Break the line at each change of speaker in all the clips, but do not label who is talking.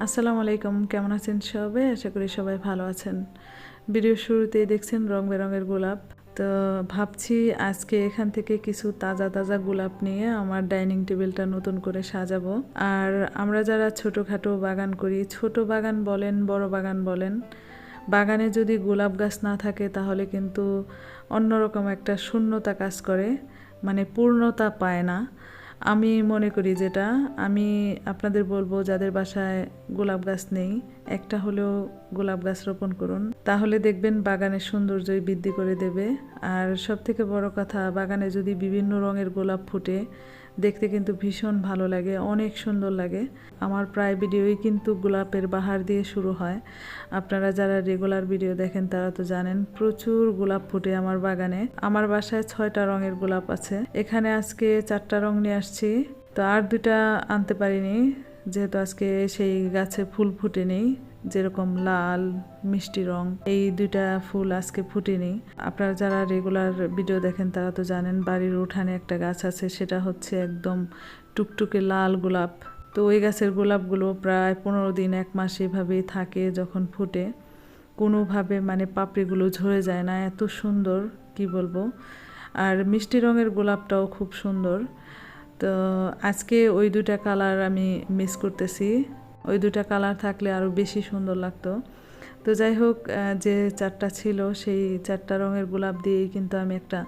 আসসালামু আলাইকুম, কেমন আছেন সবাই? আশা করি সবাই ভালো আছেন। ভিডিও শুরুতেই দেখছেন রং বেরঙের গোলাপ। তো ভাবছি আজকে এখান থেকে কিছু তাজা তাজা গোলাপ নিয়ে আমার ডাইনিং টেবিলটা নতুন করে সাজাবো। আর আমরা যারা ছোটোখাটো বাগান করি, ছোট বাগান বলেন, বড় বাগান বলেন, বাগানে যদি গোলাপ গাছ না থাকে তাহলে কিন্তু অন্যরকম একটা শূন্যতা কাজ করে মানে পূর্ণতা পায় না। আমি মনে করি যেটা, আমি আপনাদের বলব যাদের বাসায় গোলাপ গাছ নেই, একটা হলেও গোলাপ গাছ রোপণ করুন। তাহলে দেখবেন বাগানের সৌন্দর্যই বৃদ্ধি করে দেবে। আর সব থেকে বড় কথা, বাগানে যদি বিভিন্ন রঙের গোলাপ ফুটে দেখতে কিন্তু ভীষণ ভালো লাগে, অনেক সুন্দর লাগে। আমার প্রায় ভিডিওই কিন্তু গোলাপের বাহার দিয়ে শুরু হয়। আপনারা যারা রেগুলার ভিডিও দেখেন তারা তো জানেন, প্রচুর গোলাপ ফুটে আমার বাগানে। আমার বাসায় ছয়টা রঙের গোলাপ আছে। এখানে আজকে চারটা রং নিয়ে আসছি। তো আর দুটা আনতে পারিনি, যেহেতু আজকে সেই গাছে ফুল ফুটেনি। যেরকম লাল, মিষ্টি রং, এই দুইটা ফুল আজকে ফুটেনি। আপনারা যারা রেগুলার ভিডিও দেখেন, তারা তো জানেন বাড়ির উঠানে একটা গাছ আছে, সেটা হচ্ছে একদম টুকটুকে লাল গোলাপ। তো ওই গাছের গোলাপগুলো প্রায় পনেরো দিন, এক মাস এভাবেই থাকে যখন ফুটে। কোনোভাবে মানে পাপড়িগুলো ঝরে যায় না, এত সুন্দর, কি বলব? আর মিষ্টি রঙের গোলাপটাও খুব সুন্দর। তো আজকে ওই দুটা কালার আমি মিস করতেছি। ওই দুটা কালার থাকলে আরও বেশি সুন্দর লাগতো। তো যাই হোক যে চারটা ছিল সেই চারটা রঙের গোলাপ দিয়েই কিন্তু আমি একটা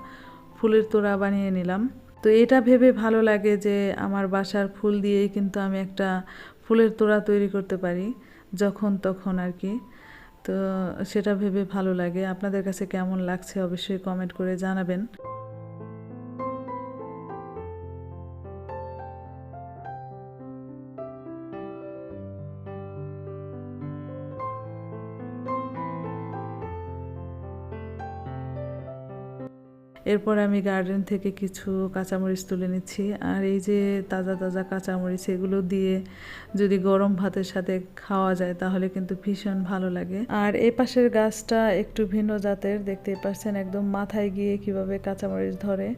ফুলের তোড়া বানিয়ে নিলাম। তো এটা ভেবে ভালো লাগে যে আমার বাসার ফুল দিয়েই কিন্তু আমি একটা ফুলের তোড়া তৈরি করতে পারি, যখন তখন আর কি। তো সেটা ভেবে ভালো লাগে। আপনাদের কাছে কেমন লাগছে অবশ্যই কমেন্ট করে জানাবেন। এরপর আমি গার্ডেন থেকে কিছু কাঁচামরিচ তুলে নিচ্ছি। আর এই যে তাজা তাজা কাঁচামরিচ, এগুলো দিয়ে যদি গরম ভাতের সাথে খাওয়া যায়, তাহলে কিন্তু ভীষণ ভালো লাগে। আর এই পাশের গাছটা একটু ভিন্ন জাতের, দেখতে পাচ্ছেন একদম মাথায় গিয়ে কীভাবে কাঁচামরিচ ধরে।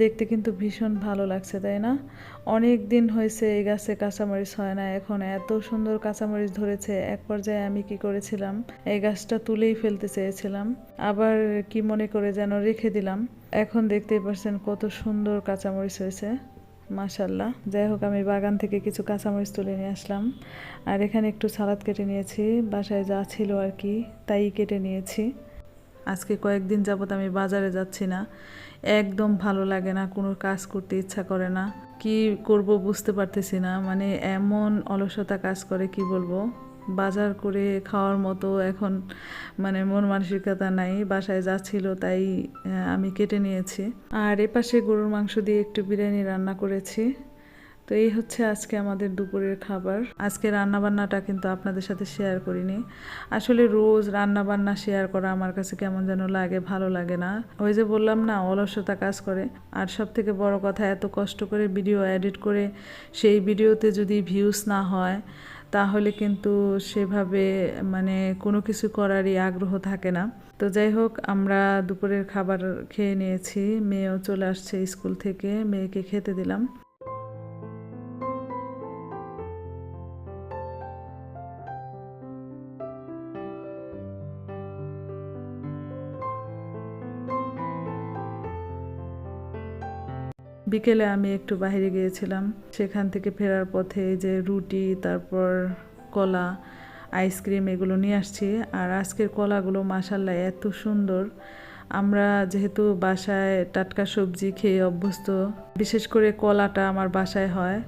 দেখতে কিন্তু ভীষণ ভালো লাগছে, তাই না? অনেক দিন হয়েছে এই গাছে কাঁচামরিচ হয় না, এখন এত সুন্দর কাঁচামরিচ ধরেছে। এক পর্যায়ে আমি কি করেছিলাম? এই গাছটা তুলেই ফেলতে চেয়েছিলাম। আবার কি মনে করে যেন রেখে দিলাম। এখন দেখতেই পাচ্ছেন কত সুন্দর কাঁচামরিচ হয়েছে মাশাল্লাহ যাই হোক, আমি বাগান থেকে কিছু কাঁচামরিচ তুলে নিয়ে আসলাম। আর এখানে একটু সালাদ কেটে নিয়েছি, বাসায় যা ছিল আর কি, তাই কেটে নিয়েছি। আজকে কয়েকদিন যাবত আমি বাজারে যাচ্ছি না। একদম ভালো লাগে না, কোনো কাজ করতে ইচ্ছা করে না। কি করব বুঝতে পারতেছি না মানে এমন অলসতা কাজ করে, কি বলব? বাজার করে খাওয়ার মতো এখন মানে মন মানসিকতা নাই, বাসায় যা ছিল তাই আমি কেটে নিয়েছি। আর এপাশে গরুর মাংস দিয়ে একটু বিরিয়ানি রান্না করেছি। তো এই হচ্ছে আজকে আমাদের দুপুরের খাবার। আজকে রান্নাবান্নাটা কিন্তু আপনাদের সাথে শেয়ার করিনি। আসলে রোজ রান্নাবান্না শেয়ার করা আমার কাছে কেমন যেন লাগে, ভালো লাগে না। ওই যে বললাম না, অলসতা কাজ করে। আর সব থেকে বড় কথা, এত কষ্ট করে ভিডিও এডিট করে সেই ভিডিওতে যদি ভিউজ না হয় তাহলে কিন্তু সেভাবে মানে কোনো কিছু করারই আগ্রহ থাকে না। তো যাই হোক, আমরা দুপুরের খাবার খেয়ে নিয়েছি। মেয়েও চলে আসছে স্কুল থেকে, মেয়েকে খেতে দিলাম। বিকেলে আমি একটু বাইরে গিয়েছিলাম। সেখান থেকে ফেরার পথে যে রুটি, তারপর কলা, আইসক্রিম এগুলো নিয়ে আসছি। আর আজকের কলাগুলো মাসাল্লাহ এত সুন্দর। আমরা যেহেতু বাসায় টাটকা সবজি খেয়ে অভ্যস্ত, বিশেষ করে কলাটা আমার বাসায় হয়।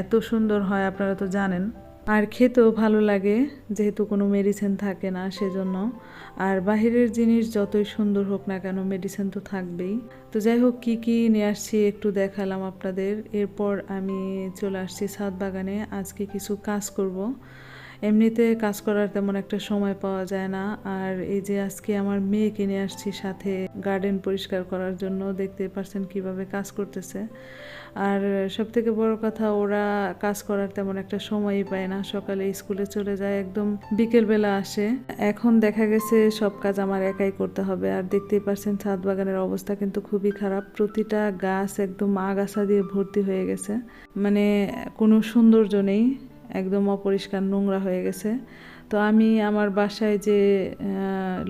এত সুন্দর হয়, আপনারা তো জানেন। আর খেতেও ভালো লাগে, যেহেতু কোনো মেডিসিন থাকে না সেজন্য। আর বাহিরের জিনিস যতই সুন্দর হোক না কেন মেডিসিন তো থাকবেই। তো যাই হোক, কী কী নিয়ে আসছি একটু দেখালাম আপনাদের। এরপর আমি চলে আসছি ছাদ বাগানে। আজকে কিছু কাজ করব। এমনিতে কাজ করার তেমন একটা সময় পাওয়া যায় না। আর এই যে আজকে আমার মেয়েকে নিয়ে আসছি সাথে গার্ডেন পরিষ্কার করার জন্য, দেখতে পারছেন কীভাবে কাজ করতেছে। আর সব থেকে বড় কথা, ওরা কাজ করার তেমন একটা সময়ই পায় না। সকালে স্কুলে চলে যায়, একদম বিকেলবেলা আসে। এখন দেখা গেছে সব কাজ আমার একাই করতে হবে। আর দেখতেই পারছেন ছাদ বাগানের অবস্থা কিন্তু খুবই খারাপ। প্রতিটা গাছ একদম আগাছা দিয়ে ভর্তি হয়ে গেছে। মানে কোনো সৌন্দর্য নেই। একদম অপরিষ্কার নোংরা হয়ে গেছে। তো আমি আমার বাসায় যে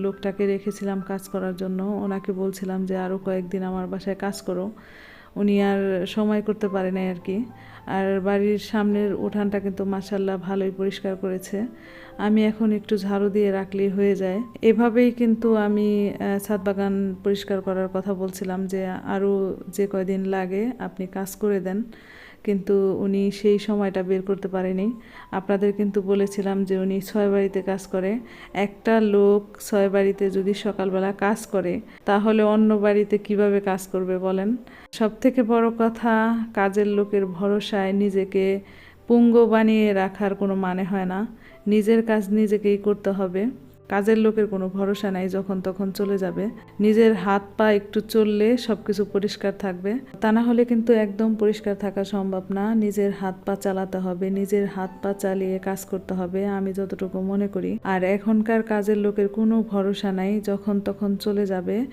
লোকটাকে রেখেছিলাম কাজ করার জন্য, ওনাকে বলছিলাম যে আরও কয়েকদিন আমার বাসায় কাজ করো। উনি আর সময় করতে পারে নাই আর কি। আর বাড়ির সামনের উঠানটা কিন্তু মাসাল্লাহ ভালোই পরিষ্কার করেছে। আমি এখন একটু ঝাড়ু দিয়ে রাখলেই হয়ে যায়। এভাবেই কিন্তু আমি ছাদ বাগান পরিষ্কার করার কথা বলছিলাম যে আরও যে কয়দিন লাগে, আপনি কাজ করে দেন। কিন্তু উনি সেই সময়টা বের করতে পারেনি। আপনাদের কিন্তু বলেছিলাম যে উনি ছয় বাড়িতে কাজ করে। একটা লোক ছয় বাড়িতে যদি সকালবেলা কাজ করে, তাহলে অন্য বাড়িতে কীভাবে কাজ করবে বলেন? সব থেকে বড় কথা, কাজের লোকের ভরসায় নিজেকে পুঙ্গ বানিয়ে রাখার কোনো মানে হয় না। নিজের কাজ নিজেকেই করতে হবে। কাজের লোকের কোনো ভরসা নাই, যখন তখন চলে যাবে। নিজের হাত পা একটু চললে সব কিছু পরিষ্কার থাকবে। তা না হলে কিন্তু একদম পরিষ্কার থাকা সম্ভব না। নিজের হাত পা চালাতে হবে, নিজের হাত পা চালিয়ে কাজ করতে হবে, আমি যতটুকু মনে করি। আর এখনকার কাজের লোকের কোনো ভরসা নাই, যখন তখন চলে যাবে।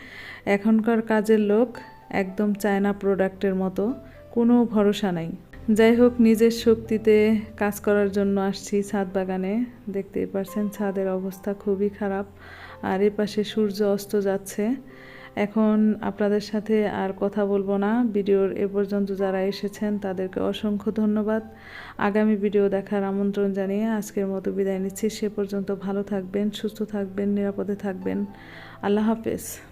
এখনকার কাজের লোক একদম চায়না প্রোডাক্টের মতো, কোনো ভরসা নাই। যাই হোক, নিজের শক্তিতে কাজ করার জন্য আসছি ছাদ বাগানে। দেখতেই পারছেন, ছাদের অবস্থা খুবই খারাপ। আর এ পাশে সূর্য অস্ত যাচ্ছে। এখন আপনাদের সাথে আর কথা বলব না। ভিডিওর এ পর্যন্ত যারা এসেছেন, তাদেরকে অসংখ্য ধন্যবাদ। আগামী ভিডিও দেখার আমন্ত্রণ জানিয়ে আজকের মতো বিদায় নিচ্ছি। সে পর্যন্ত ভালো থাকবেন, সুস্থ থাকবেন, নিরাপদে থাকবেন। আল্লাহ হাফেজ।